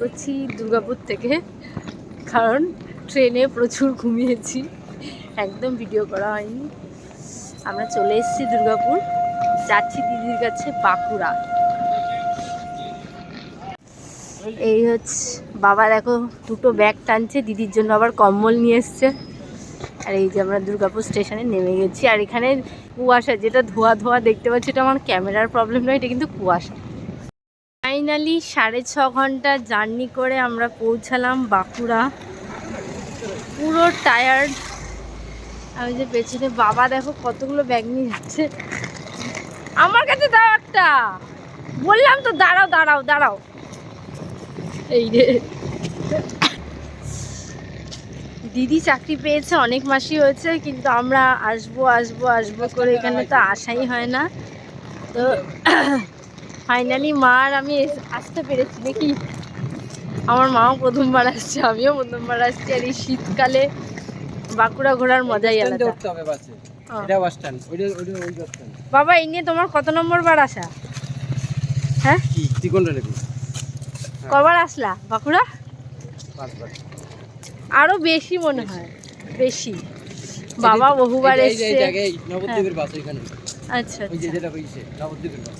করছি দুর্গাপুর থেকে, কারণ ট্রেনে প্রচুর ঘুমিয়েছি, একদম ভিডিও করা হয়নি। আমরা চলে এসেছি দুর্গাপুর, যাচ্ছি দিদির কাছে বাঁকুড়া। এই হচ্ছে, বাবা দেখো দুটো ব্যাগ টানছে, দিদির জন্য আবার কম্বল নিয়ে এসছে। আর এই যে আমরা দুর্গাপুর স্টেশনে নেমে গেছি, আর এখানে কুয়াশা, যেটা ধোয়া ধোয়া দেখতে পাচ্ছি, এটা আমার ক্যামেরার প্রবলেম নয়, এটা কিন্তু কুয়াশা। ফাইনালি সাড়ে ছ ঘণ্টা জার্নি করে আমরা পৌঁছালাম বাঁকুড়া। পুরো টায়ার্ড আমি যে পেছনে, বাবা দেখো কতগুলো ব্যাগ নিয়ে যাচ্ছে। আমার কাছে দাও একটা। বললাম তো, দাঁড়াও দাঁড়াও দাঁড়াও। এই রে দিদি চাকরি পেয়েছে, অনেক মাসই হয়েছে, কিন্তু আমরা আসব আসব আসব করে এখানে তো আসাই হয় না। তো ফাইনালি মা আর আমি আসতে পেরেছি নাকি? আমার মাও প্রথমবার আসছে আমিও প্রথমবার আসছি আর এই শীতকালে বাঁকুড়া ঘোরার মজাই আলাদা। হ্যাঁ। বাবা এই নিয়ে তোমার কত নম্বর বার আসা? হ্যাঁ? লেবু কবার আসলা? বাঁকুড়া? আরও বেশি মনে হয় বেশি। বাবা বহুবার এসছে। ওইখানে। আচ্ছা আচ্ছা যেটা হয়েছে নবদ্বীপের বাস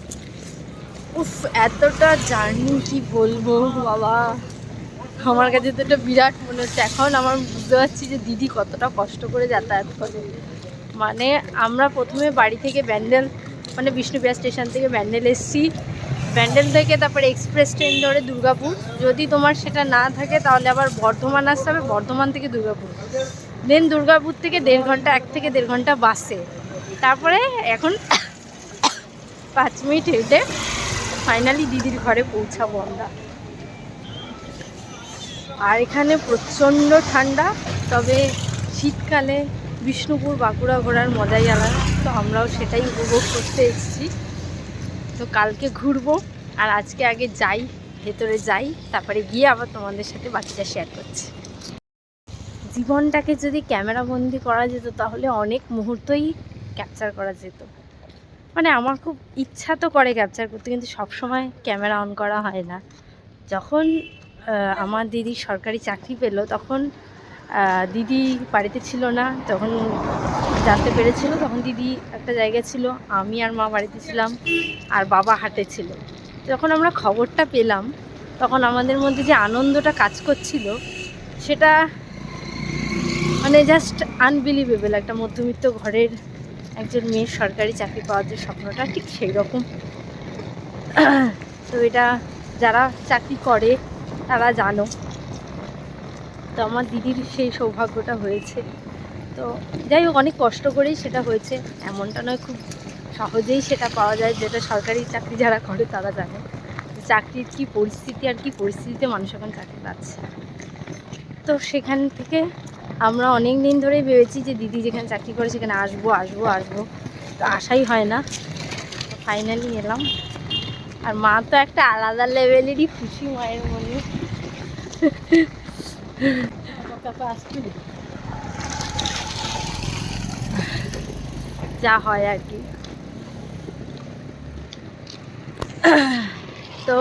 উফ, এতটা জার্নি, কি বলব, বাবা। আমার কাছে তো এটা বিরাট মনে হচ্ছে। এখন আমার বুঝতে পারছি যে দিদি কতটা কষ্ট করে যাতায়াত করে। মানে আমরা প্রথমে বাড়ি থেকে ব্যান্ডেল মানে বিষ্ণুপিয়া স্টেশন থেকে ব্যান্ডেল এসছি। ব্যান্ডেল থেকে তারপরে এক্সপ্রেস ট্রেন ধরে দুর্গাপুর। যদি তোমার সেটা না থাকে, তাহলে আবার বর্ধমান আসতে হবে। বর্ধমান থেকে দুর্গাপুর। দেন দুর্গাপুর থেকে দেড় ঘণ্টা, এক থেকে দেড় ঘণ্টা বাসে তারপরে এখন পাঁচ মিনিট হেঁটে ফাইনালি দিদির ঘরে পৌঁছাবো আমরা। আর এখানে প্রচণ্ড ঠান্ডা, তবে শীতকালে বিষ্ণুপুর বাঁকুড়া ঘোরার মজাই আলাদা, তো আমরাও সেটাই উপভোগ করতে এসেছি। তো কালকে ঘুরবো, আর আজকে আগে যাই, ভেতরে যাই, তারপরে গিয়ে আবার তোমাদের সাথে বাকিটা শেয়ার করছি। জীবনটাকে যদি ক্যামেরাবন্দি করা যেত, তাহলে অনেক মুহূর্তই ক্যাপচার করা যেত। মানে আমার খুব ইচ্ছা তো করে ক্যাপচার করতে, কিন্তু সব সময় ক্যামেরা অন করা হয় না। যখন আমার দিদি সরকারি চাকরি পেল, তখন দিদি বাড়িতে ছিল না, তখন জানতে পেরেছিল, তখন দিদি একটা জায়গায় ছিল, আমি আর মা বাড়িতে ছিলাম, আর বাবা হাটে ছিল। যখন আমরা খবরটা পেলাম, তখন আমাদের মধ্যে যে আনন্দটা কাজ করছিল, সেটা মানে জাস্ট আনবিলিভেবল একটা মধ্যবিত্ত ঘরের একজন মেয়ের সরকারি চাকরি পাওয়ার যে স্বপ্নটা, ঠিক সেই রকম তো এটা যারা চাকরি করে, তারা জানো। তো আমার দিদির সেই সৌভাগ্যটা হয়েছে। তো যাই হোক, অনেক কষ্ট করেই সেটা হয়েছে। এমনটা নয়, খুব সহজেই সেটা পাওয়া যায়। যেটা সরকারি চাকরি যারা করে, তারা জানে। চাকরির কী পরিস্থিতি আর কি পরিস্থিতিতে মানুষ এখন চাকরি পাচ্ছে। তো সেখান থেকে আমরা অনেক দিন ধরেই ভেবেছি যে দিদি যেখানে চাকরি করে সেখানে আসব আসব আসব। তো আসাই হয় না। ফাইনালি এলাম। আর মা তো একটা আলাদা লেভেলেরই খুশি মায়ের মনে। যা হয় আর কি। তো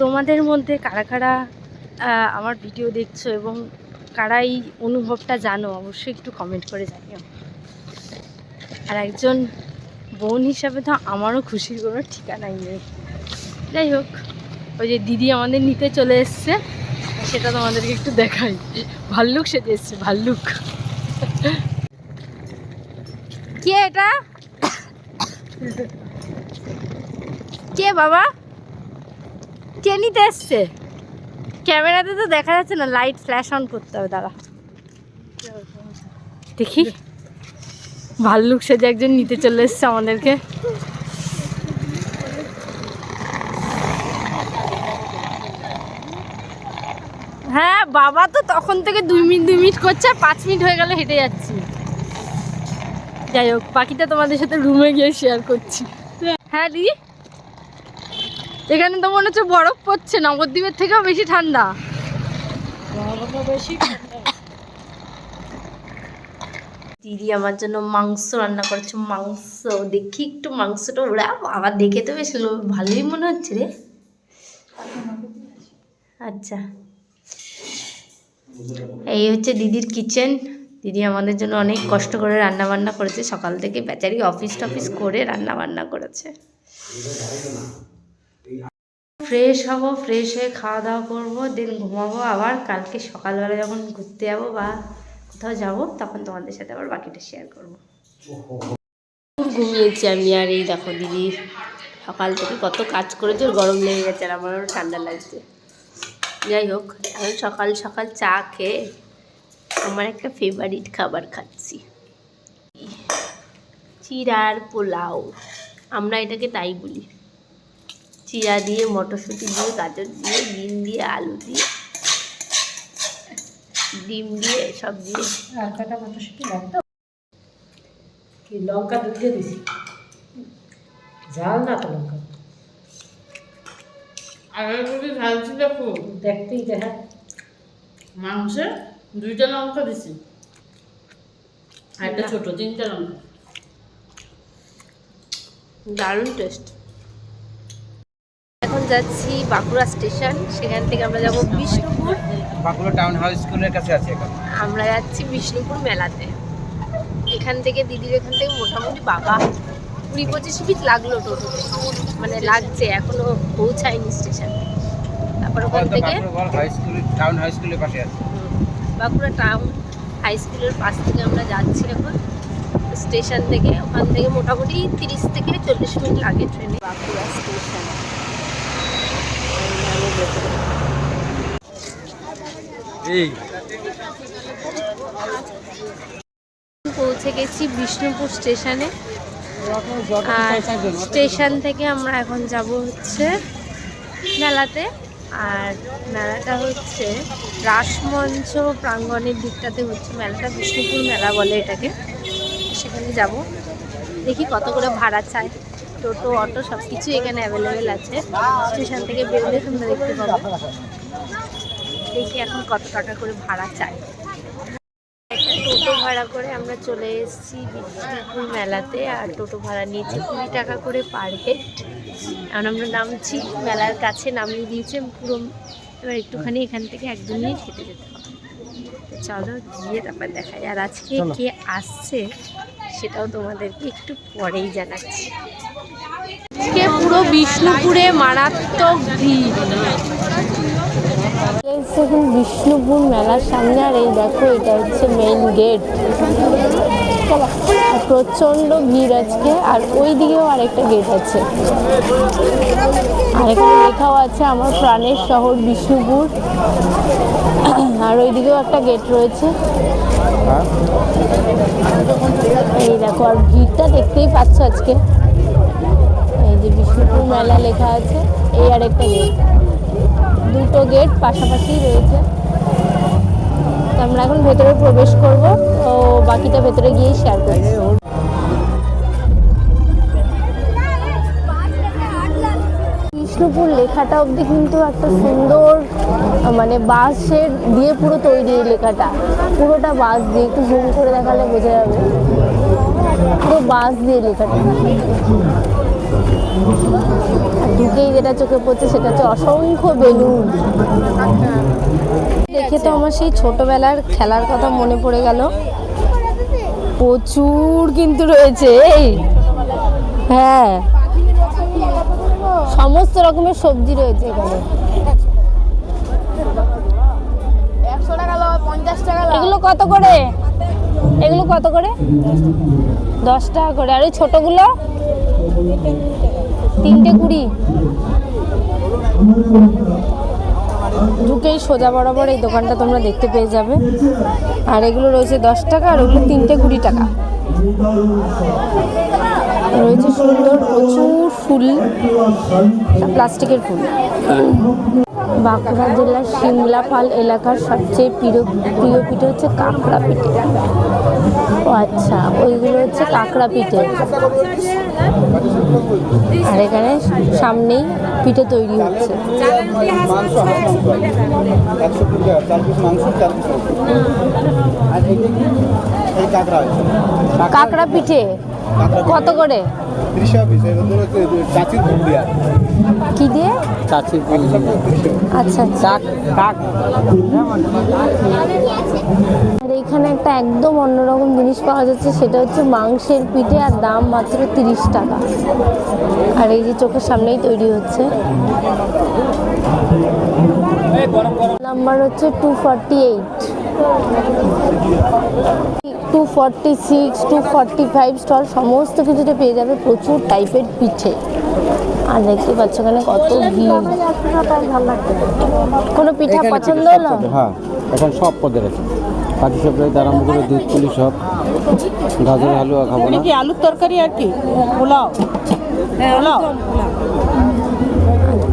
তোমাদের মধ্যে কারা কারা আমার ভিডিও দেখছ এবং কারা এই অনুভবটা জানো, অবশ্যই একটু কমেন্ট করে জানিও। আর একজন বোন হিসাবে তো আমারও খুশির কোনো ঠিকানাই নেই। যাই হোক, ওই যে দিদি আমাদের নিতে চলে এসছে, সেটা তোমাদেরকে একটু দেখাই। ভাল্লুক সেজে এসছে, ভাল্লুক। কে এটা? কে বাবা? কে নিতে এসছে? ক্যামেরাতে তো দেখা যাচ্ছে না, লাইট ফ্ল্যাশ অন করতে হবে, দাঁড়া। দেখি। ভাল্লুক সেজে একজন নিতে চলে এসছে আমাদেরকে। হ্যাঁ বাবা তো তখন থেকে দুই মিনিট দুই মিনিট করছে, আর পাঁচ মিনিট হয়ে গেলে, হেঁটে যাচ্ছি। যাই হোক, বাকিটা তোমাদের সাথে রুমে গিয়ে শেয়ার করছি। হ্যাঁ দি এখানে তো মনে হচ্ছে বরফ পড়ছে নবদ্বীপের থেকেও বেশি ঠান্ডা। দিদি আমার জন্য মাংস রান্না করেছে, মাংস। দেখি একটু মাংসটা ওরা আবার দেখে তো বেশ ভালোই মনে হচ্ছে রে। আচ্ছা। এই হচ্ছে দিদির কিচেন। দিদি আমাদের জন্য অনেক কষ্ট করে রান্না বান্না করেছে। সকাল থেকে বেচারি অফিস টফিস করে রান্না বান্না করেছে। ফ্রেশ হব ফ্রেশ হয়ে খাওয়া দাওয়া করব, দেন ঘুমাবো, আবার কালকে সকালবেলা যখন ঘুরতে যাব বা কোথাও যাব, তখন তোমাদের সাথে আবার বাকিটা শেয়ার করব। ঘুমিয়েছি আমি আর এই দেখো দিদি সকাল থেকে কত কাজ করেছে গরম লেগে গেছে আর আমারও ঠান্ডা লাগছে। যাই হোক, এখন সকাল সকাল চা খেয়ে আমার একটা ফেভারিট খাবার খাচ্ছি। চিরার পোলাও, আমরা এটাকে তাই বলি। চিরা দিয়ে মটরশুঁটি দিয়ে গাজর দিয়ে ডিম দিয়ে আলু দিয়ে ডিম দিয়ে সব দিয়ে। আর কাটা মটরশুঁটি লাগতো কি লঙ্কা ঢুকিয়ে দিছি ঝাল না তো লঙ্কা আগের ঝাল ছিল খুব। দেখতেই দেখা মাংসে দুইটা লঙ্কা দিছি। আর একটা ছোট তিনটা লঙ্কা। দারুণ টেস্ট যাচ্ছি বাঁকুড়া স্টেশন। সেখান থেকে আমরা যাব বিষ্ণুপুর। বাঁকুড়া টাউন হাউস স্কুলের কাছে আছে এখানে। আমরা যাচ্ছি বিষ্ণুপুর মেলাতে। এখান থেকে দিদির এখান থেকে মোটামুটি বাবা কুড়ি পঁচিশ মিনিট লাগল টোটোতে মানে লাগছে এখনও পৌঁছায়নি স্টেশন। তারপর ওখান থেকে টাউন হাই স্কুলের পাশে আছে। বাঁকুড়া টাউন হাই স্কুলের পাশ থেকে আমরা যাচ্ছি এখন। স্টেশন থেকে ওখান থেকে মোটামুটি তিরিশ থেকে চল্লিশ মিনিট লাগে ট্রেনে। বাঁকুড়া স্টেশন। পৌঁছে গেছি বিষ্ণুপুর স্টেশনে। আর স্টেশন থেকে আমরা এখন যাব হচ্ছে মেলাতে। আর মেলাটা হচ্ছে রাসমঞ্চ প্রাঙ্গণের দিকটাতে হচ্ছে মেলাটা, বিষ্ণুপুর মেলা বলে এটাকে। সেখানে যাব। দেখি কত করে ভাড়া চাই। টোটো অটো সব কিছু এখানে অ্যাভেলেবেল আছে। স্টেশন থেকে বেরোলে তোমরা দেখতে পাবে। দেখি এখন কত টাকা করে ভাড়া চাই। একটা টোটো ভাড়া করে আমরা চলে এসেছি বিষ্ণুপুর মেলাতে আর টোটো ভাড়া নিয়েছি কুড়ি টাকা করে পার হেড এখন আমরা নামছি মেলার কাছে নামিয়ে দিয়েছে পুরো এবার একটুখানি এখান থেকে এক দু মিনিট হেঁটে যেতে হবে। চলো গিয়ে তারপর দেখাই। আর আজকে কে আসছে সেটাও তোমাদেরকে একটু পরেই জানাচ্ছি। আজকে পুরো বিষ্ণুপুরে মারাত্মক ভিড়। বিষ্ণুপুর মেলার সামনে, আর এই দেখো, এটা হচ্ছে মেইন গেট প্রচণ্ড ভিড় আজকে, আর ওই দিকেও আরেকটা গেট আছে। আর এখানে লেখাও আছে আমার প্রাণের শহর বিষ্ণুপুর। আর ওই দিকেও একটা গেট রয়েছে। এই দেখো, আর ভিড়টা দেখতেই পাচ্ছ আজকে। এই মেলা লেখা আছে, এই আরেকটা গেট দুটো গেট পাশাপাশি রয়েছে। আমরা এখন ভেতরে প্রবেশ করব, তো বাকিটা ভেতরে গিয়েই শেয়ার করছি। বিষ্ণুপুর লেখাটা অবধি কিন্তু একটা সুন্দর মানে বাঁশের দিয়ে পুরো তৈরি এই লেখাটা। পুরোটা বাঁশ দিয়ে, একটু জুম করে দেখালে বোঝা যাবে। পুরো বাঁশ দিয়ে লেখাটা। ঢুকেই যেটা চোখে পড়ছে সেটা হচ্ছে অসংখ্য বেলুন। দেখে তো আমার সেই ছোটবেলার খেলার কথা মনে পড়ে গেল। প্রচুর কিন্তু রয়েছে, এই। হ্যাঁ। সমস্ত রকমের সবজি রয়েছে এখানে। এগুলো কত করে? এগুলো কত করে? দশ টাকা করে। আর ওই ছোটগুলো? তিনটে কুড়ি। ঢুকেই সোজা বরাবর এই দোকানটা তোমরা দেখতে পেয়ে যাবে। আর এগুলো রয়েছে দশ টাকা, আর ওগুলো তিনটে কুড়ি টাকা। রয়েছে সুন্দর প্রচুর ফুল, প্লাস্টিকের ফুল। বাঁকুড়া জেলার সিমলাপাল এলাকার সবচেয়ে প্রিয় প্রিয় পিঠে হচ্ছে কাঁকড়া পিঠে। ও আচ্ছা ওইগুলো হচ্ছে কাঁকড়া পিঠে। আর এখানে সামনেই পিঠে তৈরি হচ্ছে। কাঁকড়া পিঠে? কত করে? চাচির ফুল আচ্ছা আচ্ছা। আর এখানে একটা একদম অন্যরকম জিনিস পাওয়া যাচ্ছে সেটা হচ্ছে মাংসের পিঠে আর দাম মাত্র তিরিশ টাকা। আর এই যে চোখের সামনেই তৈরি হচ্ছে। নাম্বার হচ্ছে two forty eight two forty six two forty five stall সমস্ত কিছুতে পেয়ে যাবে প্রচুর টাইপের পিঠে। আর দেখতে পাচ্ছ এখানে কত ভিড়। কোনো পিঠা পছন্দ হলো? হ্যাঁ এখন সব পদের আছে। পাটি সাপড়ে আরম্ভ করে দুধ পুলি সব। গাজর হালুয়া খাব না। কি আলুর তরকারি আর কি? পোলাও? পোলাও?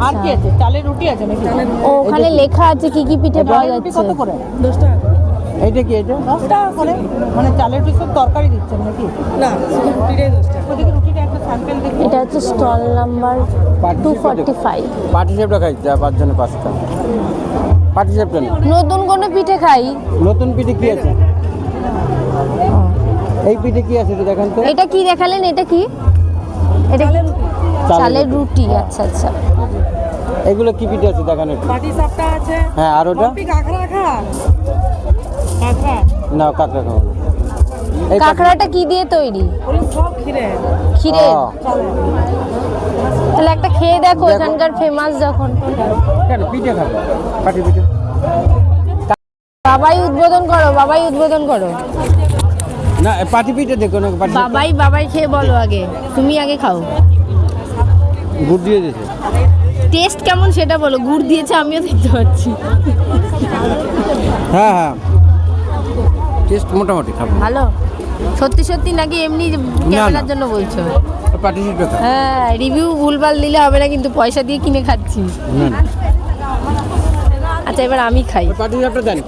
আর কি আছে? চালের রুটি আছে নাকি? ও ওখানে লেখা আছে কি কি পিঠে পাওয়া যাচ্ছে। কত করে? দশ টাকা এইটা কি এটা? দশ টাকা করে মানে চালের পিসের তরকারি দিচ্ছেন নাকি? না রুটিটাই দশ টাকা ওদিকে রুটিটা একটা স্যাম্পেল দেখি এটা হচ্ছে stall number two forty five পাটি সাপটা খাই যা পাঁচজনে পাঁচটা। পাটি সাপটা নতুন কোনো পিঠে খাই। নতুন পিঠে কি আছে? এই পিঠে কি আছে দেখান তো। এটা কি দেখালেন? এটা কি? এটা চালের রুটি। আচ্ছা আচ্ছা। এগুলো কি পিঠে আছে? দেখান একটু। পাটি সাপটা আছে। হ্যাঁ আর ওটা? কাঁকড়া খা কাঁকড়া না কাঁকড়া খাব না। এই কাঁকড়াটা কি দিয়ে তৈরি? খিরে ক্ষীরে। তাহলে একটা খেয়ে দেখো এখানকার ফেমাস যখন। কেন? পিঠে খাব। পাটি পিঠে। বাবাই উদ্বোধন করো বাবাই উদ্বোধন করো। না পাটি পিঠে দেখো না পাটি বাবাই বাবাই খেয়ে বলো আগে। তুমি আগে খাও। গুড় দিয়ে দিয়েছে। টেস্ট কেমন সেটা বলো। গুড় দিয়েছে আমিও দেখতে পাচ্ছি। হ্যাঁ হ্যাঁ। টেস্ট মোটামুটি খাব। ভালো? সত্যি সত্যি নাকি এমনি ক্যামেরার জন্য বলছো? হ্যাঁ রিভিউ ভুলভাল দিলে হবে না কিন্তু পয়সা দিয়ে কিনে খাচ্ছি। আচ্ছা এবার আমি খাই। পাটি সাপটা দেন।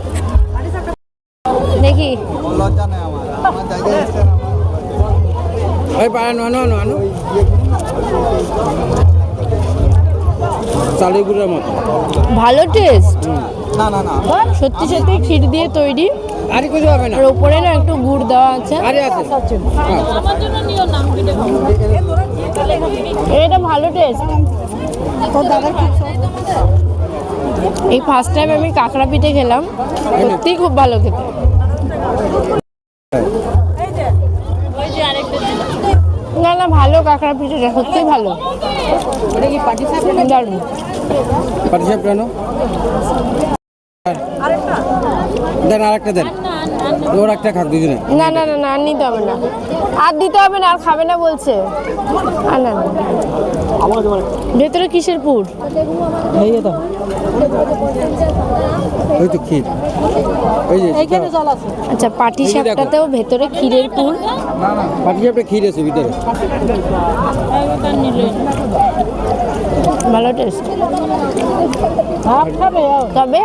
দেখি। লজ্জা নেই আমার আমার জায়গায় এসছে ওই আনো আনো আনো আনো চালের গুঁড়োর মতো। ভালো টেস্ট না না না। সত্যি সত্যি ক্ষীর দিয়ে তৈরি। আরে কিছু হবে না। আর উপরে না একটু গুড় দেওয়া আছে। আরে আছে। হ্যাঁ। এটা ভালো টেস্ট এই ফার্স্ট টাইম আমি কাঁকড়া পিঠে খেলাম। সত্যিই খুব ভালো খেতে। না না ভালো কাঁকড়া পিঠেটা সত্যিই ভালো। দারুণ। পাটি সাপটা আনো দেন আর একটা দেন। ওর একটা খাক দুজনে। না না না না আর নিতে হবে না। আর দিতে হবে না আর খাবে না বলছে। আর না না। ভেতরে কিসের পুর? ওই তো ক্ষীর। ওই যে জল আছে। আচ্ছা পাটি এই যে ভেতরে ক্ষীরের পুর? পাটি সাপটা ক্ষীর আছে ভিতরে। ভালো টেস্ট তবে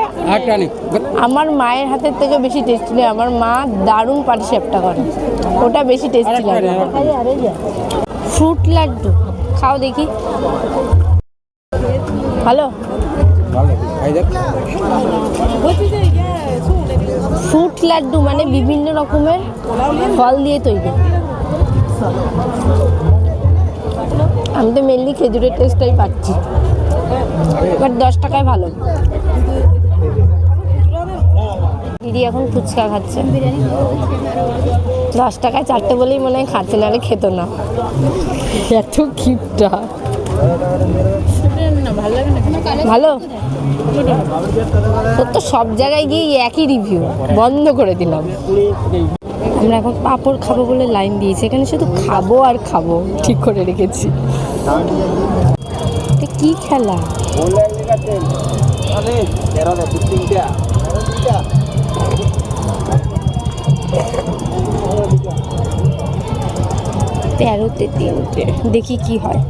আমার মায়ের হাতের থেকে বেশি টেস্টি লাগে আমার মা দারুণ পাটি সাপটা করে। ওটা বেশি টেস্টি লাগে। ফ্রুট লাড্ডু। খাও দেখি। ভালো? দেখ। ফ্রুট লাড্ডু মানে বিভিন্ন রকমের ফল দিয়ে তৈরি। আমি তো মেনলি খেজুরের টেস্টটাই পাচ্ছি। বাট দশ টাকায় ভালো। দিদি এখন ফুচকা খাচ্ছে। দশ টাকায় চারটে বলেই মনে হয় খাচ্ছে নাহলে খেত না। এত কিপটা ভালো? তোর তো সব জায়গায় গিয়ে একই রিভিউ বন্ধ করে দিলাম। আমরা এখন পাঁপড় খাব বলে লাইন দিয়েছি এখানে শুধু খাব আর খাব। ঠিক করে রেখেছি। কি খেলা? তেরোতে তিনটে। দেখি কি হয়।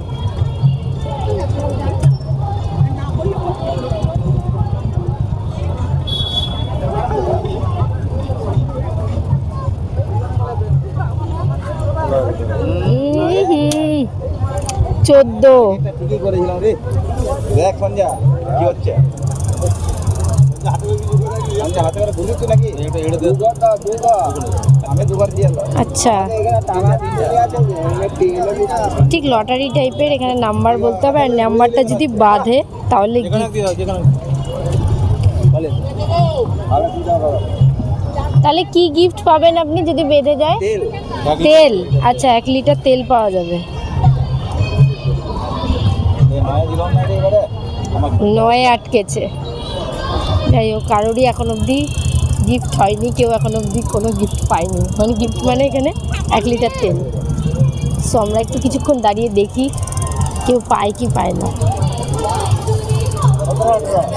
চোদ্দ। ঠিকই করেছিলাম রে? দেখ সঞ্জা কি হচ্ছে? আচ্ছা। ঠিক লটারি টাইপের এখানে নাম্বার বলতে হবে আর নাম্বারটা যদি বাঁধে তাহলে কি? তাহলে কি গিফট পাবেন আপনি যদি বেঁধে যায়? তেল। তেল। আচ্ছা এক লিটার তেল পাওয়া যাবে। নয় আটকেছে। যাই হোক, কারোরই এখন অবধি গিফট হয়নি, কেউ এখন অবধি কোনো গিফট পায়নি। মানে গিফট মানে এখানে এক লিটার তেল। সো আমরা একটু কিছুক্ষণ দাঁড়িয়ে দেখি কেউ পায় কি পায় না।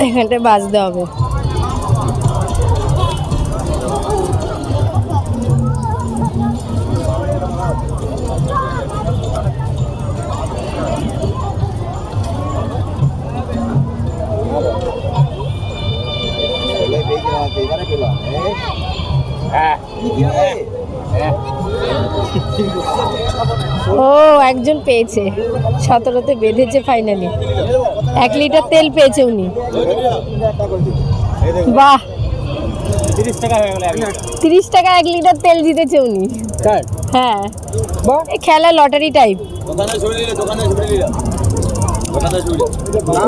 এখানটায় বাজতে হবে। ও একজন পেয়েছে। সতেরোতে বেঁধেছে ফাইনালি এক লিটার তেল পেয়েছে উনি। বাহ! তিরিশ টাকা হয়ে গেল তিরিশ টাকা এক লিটার তেল জিতেছে উনি। হ্যাঁ। খেলা লটারি টাইপ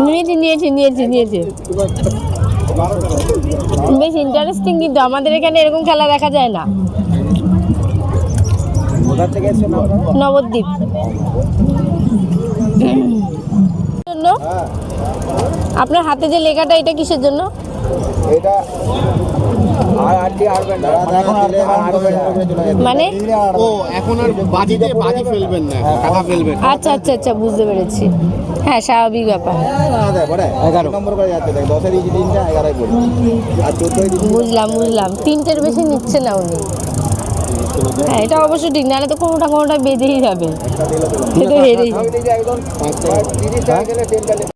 নিয়েছে নিয়েছে নিয়েছে নিয়েছে। বেশ ইন্টারেস্টিং কিন্তু আমাদের এখানে এরকম খেলা দেখা যায় না। নবদ্বীপ। জন্য? হ্যাঁ। আপনার হাতে যে লেখাটা এটা কিসের জন্য? এটা আর আটটি আড়বেন না এখন মানে? ও এখন আর বাজিতে বাজি ফেলবেন না টাকা ফেলবেন। আচ্ছা আচ্ছা আচ্ছা বুঝতে পেরেছি। হ্যাঁ স্বাভাবিক ব্যাপার। আর চোদ্দোই দিয়েছি বুঝলাম বুঝলাম। তিনটের বেশি নিচ্ছে না উনি। হ্যাঁ এটা অবশ্যই ঠিক নাহলে তো কোনোটা কোনোটা বেঁধেই যাবে। সে তো হেরেই